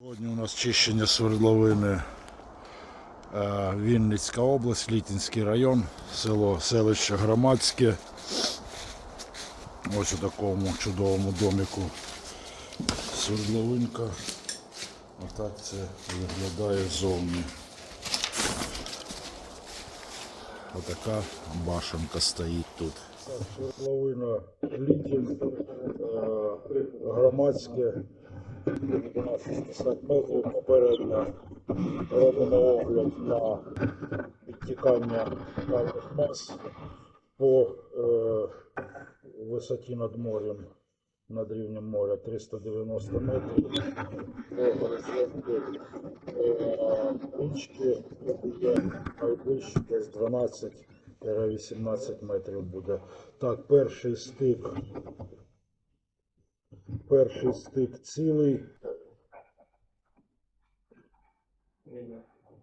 Сьогодні у нас чищення свердловини е, Вінницька область, Літінський район, село, селище Громадське. Ось у такому чудовому домику свердловинка. Отак це виглядає ззовні. Отака башенка стоїть тут. Свердловина Літін, е, громадське. 60 метрів попередньо робимо огляд на підтікання кальних мас по е, висоті над морем, над рівнем моря 390 метрів. По горизонту е, річки буде найближче десь 12-18 метрів буде. Так, перший стик Перший стик цілий.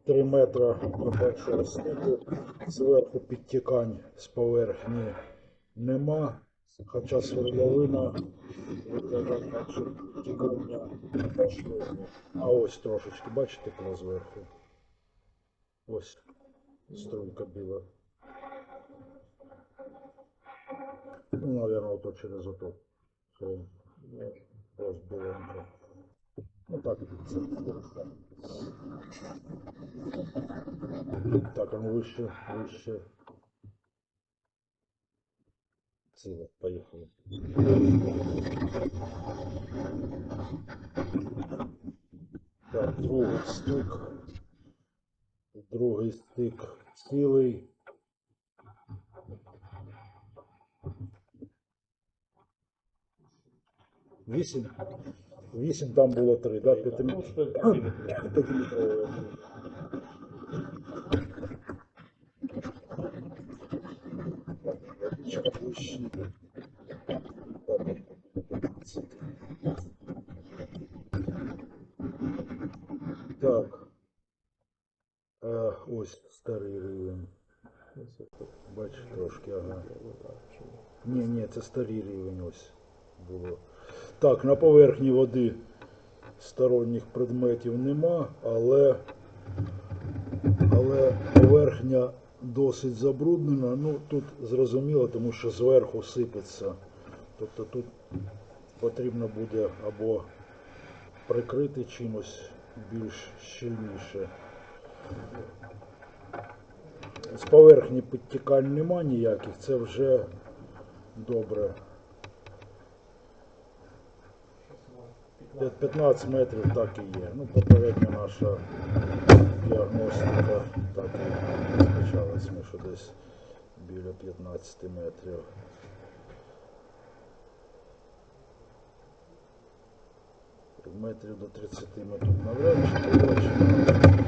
3 метра до першого стику. Зверху підтікань з поверхні нема. Хоча свердловина підтікання можливо. А ось трошечки, бачите, край зверху. Ось струйка біла. Ну, наверное, ото через ото. Ось біленька. Ну так це. Так, а ну вище, вище. Ціле, поїхали. Так, другий стик. Другий стик цілий. Вісім. Вісім там було три, да? П'ятиметрове. П'ятиметрове. Водичка вище. Так. Е, ось старий рівень. Бачиш трошки, ага. Ні, ні, це старий рівень ось було. Так, на поверхні води сторонніх предметів нема, але, але поверхня досить забруднена. Ну, тут зрозуміло, тому що зверху сипеться. Тобто тут потрібно буде або прикрити чимось більш щільніше. З поверхні підтікань нема ніяких, це вже добре. 15 метрів так і є. Ну, попередня наша діагностика так і розпочалась, Ми що десь біля 15 метрів. Метрів до 30 ми тут навряд чи побачимо.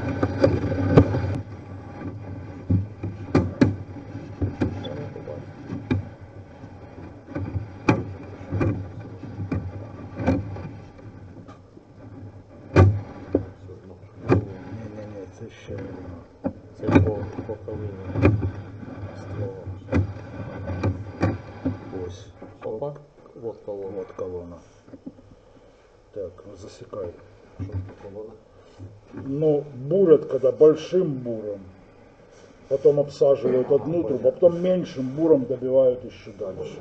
Так, засекай. Ну, бурят, когда большим буром, потом обсаживают одну трубу, а потом меньшим буром добивают еще дальше.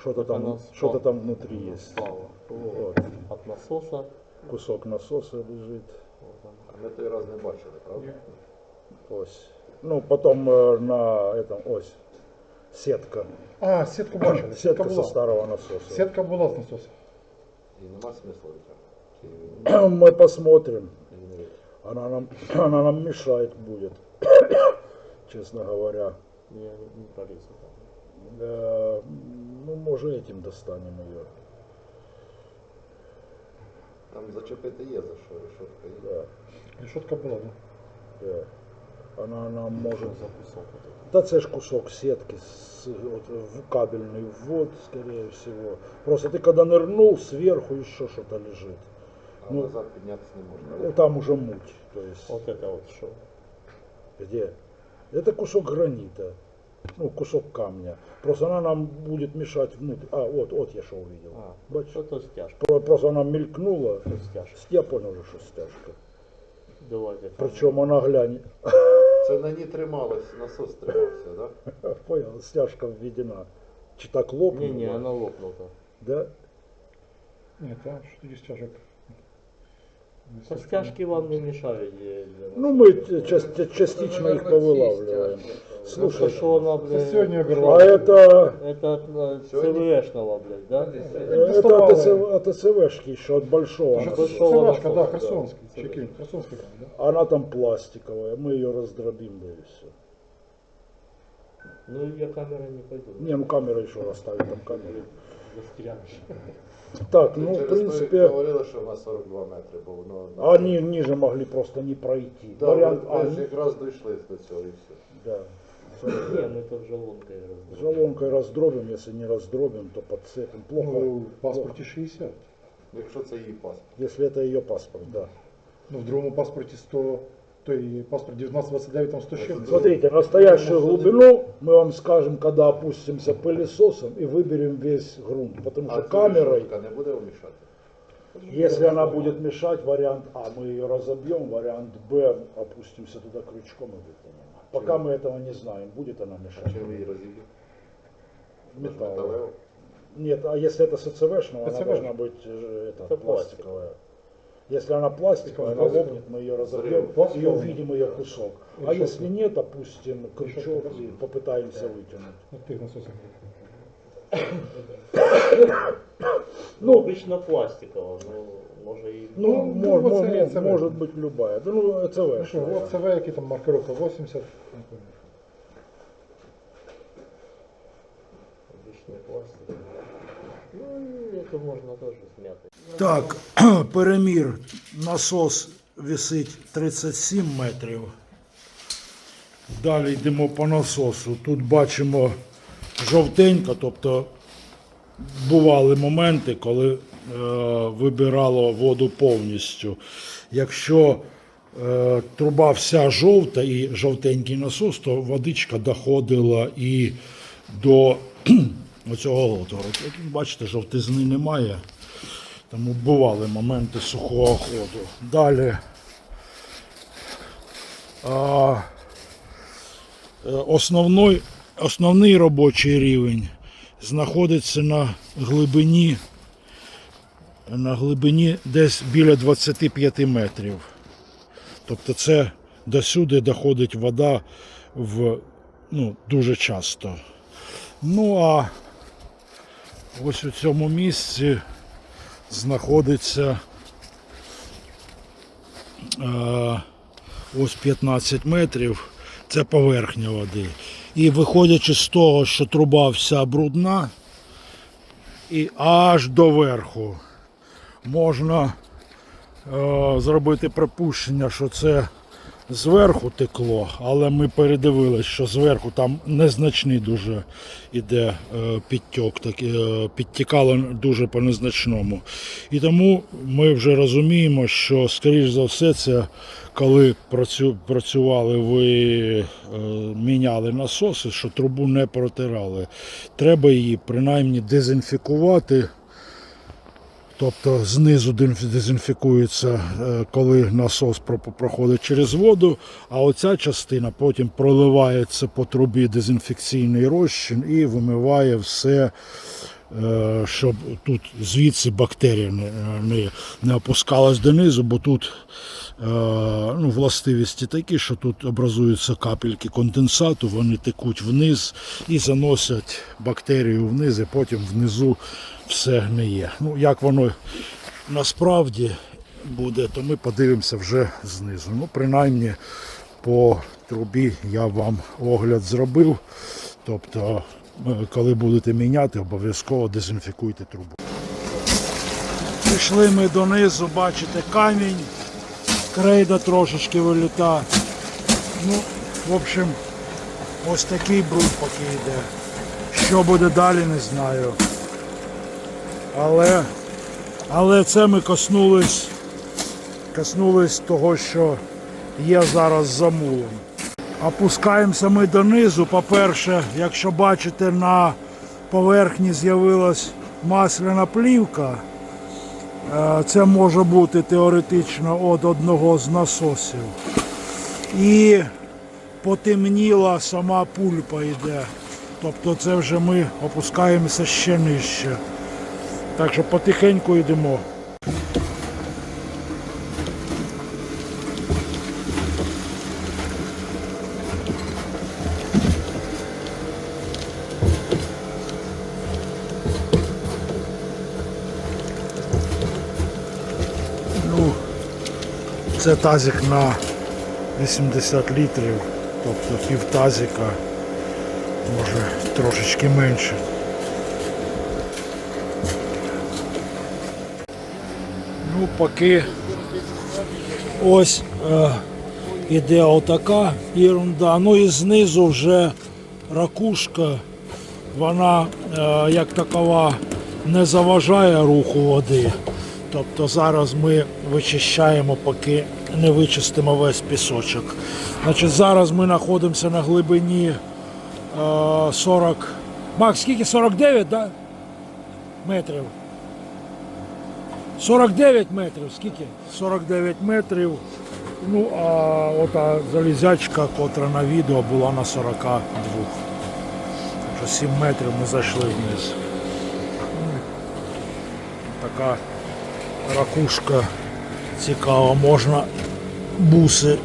Что-то там, Она что-то спала. там внутри есть. Сплава. Вот. От насоса. Кусок насоса лежит. Ми той раз не бачили, правда? Ось. Ну, потом э, на этом, ось, сетка. А, сітку бачили. Сетка Сітка со була. старого насоса. Сітка була з насосу. І нема смисла витягнути. Чи Мы посмотрим. він не витягне? Она нам, она нам мешать будет, честно говоря. Не, не пролезу там. Э, ну, может, этим достанем ее. Там зачепити є за що, решетка є. Да, Решетка була, да. да. Вона нам може. За кусок вот этот. Та це ж кусок сетки, с- вот, в кабельный ввод, скорее всего. Просто ты когда нырнул, сверху еще что-то лежит. А Ну. назад піднятися не можна. Ну, там уже муть. То есть, Вот это вот что? где? Это кусок гранита. Ну, кусок камня. Просто она нам будет мешать внутрь. А, вот, вот я что увидел. А, Бачишь? это стяжка. Про- Просто она мелькнула. Стяжка. Я понял, что стяжка. Давайте. Причем она глянь. Це на ній трималось, насос тримався, так? Понял, стяжка введена. Чи так лопнула? Не-не, она лопнула. Да? Ні, там ж тоді стяжок. Та стяжки вам не мішають. Ну, мы част- частично их повилавлюємо. Слушай, Слушай, что вона, блядь, сьогодні а обірвали. это, Это ЦВшного, блядь, да? это от АТСВшки еще от большого. От Большого Севашка, да, Херсонский. да. Чекин, Херсонский район, да? А Она там пластиковая, мы ее раздробим, да и все. Ну, я камерой не пойду. Не, ну камера еще расставим, там камеры. Застрянешь. Так, ну, в Через то і принципе, говорили, що на 42 метри був. Ну, на- они ниже могли просто не пройти. Да, Вариант ми, А, ми ж якраз дійшли до цього і все. да. Не, ну это жалонкой раздробишь. Жалонкой раздробим, если не раздробим, то подцепим. Плохо, Ну, в паспорті 60. Якщо це її паспорт. если это ее паспорт, да. Ну, в другому паспорті 100, то і паспорт 1929, там 100 з чим. Смотрите, настоящую глубину мы вам скажем, когда опустимся пылесосом и выберем весь грунт. Потому А что ця камерой, решетка не буде вмішати? если она будет мешать, вариант А мы ее разобьем, вариант Б опустимся туда крючком и вытянем. Пока мы этого не знаем, будет она мешать. Чим ви її розіб'єте? Металл. Металево? Нет, а если это с АЦВшного, она АЦВ. должна быть э, это, Это пластиковая. Если она пластиковая, она лопнет, мы ее разобьем и увидим ее кусок. А если нет, опустим крючок и попытаемся вытянуть. Ну, обычно пластиковая, но може і... Ну, мож, мож, мож, може бути любая. Ну, ЦВ. Ну, що, от ЦВ, який там маркировка 80, Обычный пластик. Ну, это можно тоже смятый. Так, перемір. Насос висить 37 метрів. Далі йдемо по насосу. Тут бачимо жовтенько, тобто бували моменти, коли е, вибирало воду повністю. Якщо е, труба вся жовта і жовтенький насос, то водичка доходила і до оцього отвору. Бачите, жовтизни немає. Тому бували моменти сухого ходу. Далі. А, е, основний, основний робочий рівень знаходиться на глибині, на глибині десь біля 25 метрів. Тобто це досюди доходить вода в, ну, дуже часто. Ну а ось у цьому місці знаходиться е, ось 15 метрів. Це поверхня води. І виходячи з того, що труба вся брудна, і аж до верху можна е, зробити припущення, що це зверху текло, але ми передивилися, що зверху там незначний дуже іде е, підтік, так, е, підтікало дуже по незначному. І тому ми вже розуміємо, що, скоріш за все, це коли працювали, ви е, міняли насоси, що трубу не протирали. Треба її принаймні дезінфікувати. Тобто знизу дезінфікується, е, коли насос про- проходить через воду, а оця частина потім проливається по трубі дезінфекційний розчин і вимиває все, щоб тут звідси бактерія не, не, не опускалась донизу, бо тут е, ну, властивості такі, що тут образуються капельки конденсату, вони текуть вниз і заносять бактерію вниз, і потім внизу все гниє. Ну, як воно насправді буде, то ми подивимося вже знизу. Ну, принаймні по трубі я вам огляд зробив. Тобто, е, коли будете міняти, обов'язково дезінфікуйте трубу. Пішли ми донизу, бачите камінь, крейда трошечки виліта. Ну, В общем, ось такий бруд поки йде. Що буде далі, не знаю. Але, але це ми коснулись, коснулись того, що є зараз за мулом. Опускаємося ми донизу. По-перше, якщо бачите, на поверхні з'явилась масляна плівка. Е, Це може бути теоретично від одного з насосів. І потемніла сама пульпа йде. Тобто це вже ми опускаємося ще нижче. Так що потихеньку йдемо. Ну, це тазик на 80 літрів, тобто пів тазика, може трошечки менше. Ну, поки ось е, іде отака ерунда. Ну і знизу вже ракушка, вона е, як такова не заважає руху води. Тобто зараз ми вичищаємо, поки не вичистимо весь пісочок. Значить, зараз ми знаходимося на глибині е, 40. Макс, скільки? 49, да? Метрів. 49 метрів, скільки? 49 метрів. Ну, а ота залізячка, котра на відео була на 42. Так що 7 метрів ми зайшли вниз. Така ракушка цікава, можна буси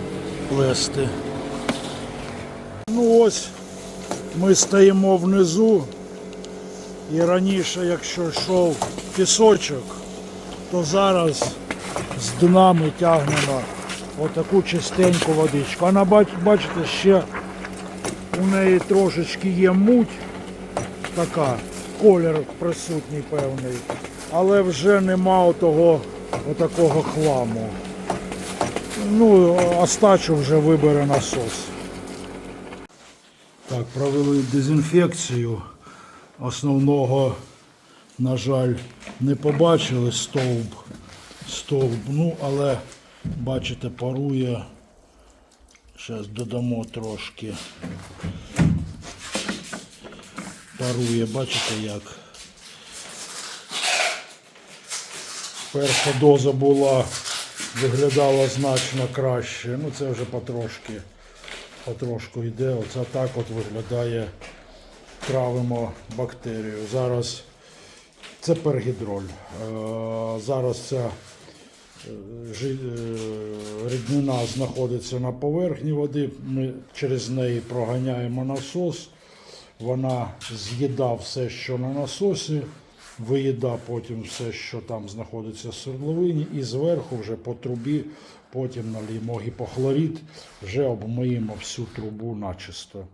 плести. Ну ось ми стоїмо внизу. І раніше, якщо йшов пісочок, то зараз з дна ми тягнемо отаку чистеньку водичку. Вона, бачите, ще у неї трошечки є муть, така, колір присутній певний, але вже нема отого, отакого хламу. Ну, остачу вже вибере насос. Так, провели дезінфекцію. Основного, на жаль, не побачили стовп. Стовп, ну, але бачите, парує. Зараз додамо трошки. Парує, бачите як. Перша доза була, виглядала значно краще. Ну це вже потрошки, потрошку йде. Оце так от виглядає. Травимо бактерію. Зараз це пергідроль. Е, Зараз ця е, е, ріднина знаходиться на поверхні води. Ми через неї проганяємо насос. Вона з'їда все, що на насосі, виїда потім все, що там знаходиться в свердловині, і зверху вже по трубі потім наліємо гіпохлорід, вже обмиємо всю трубу начисто.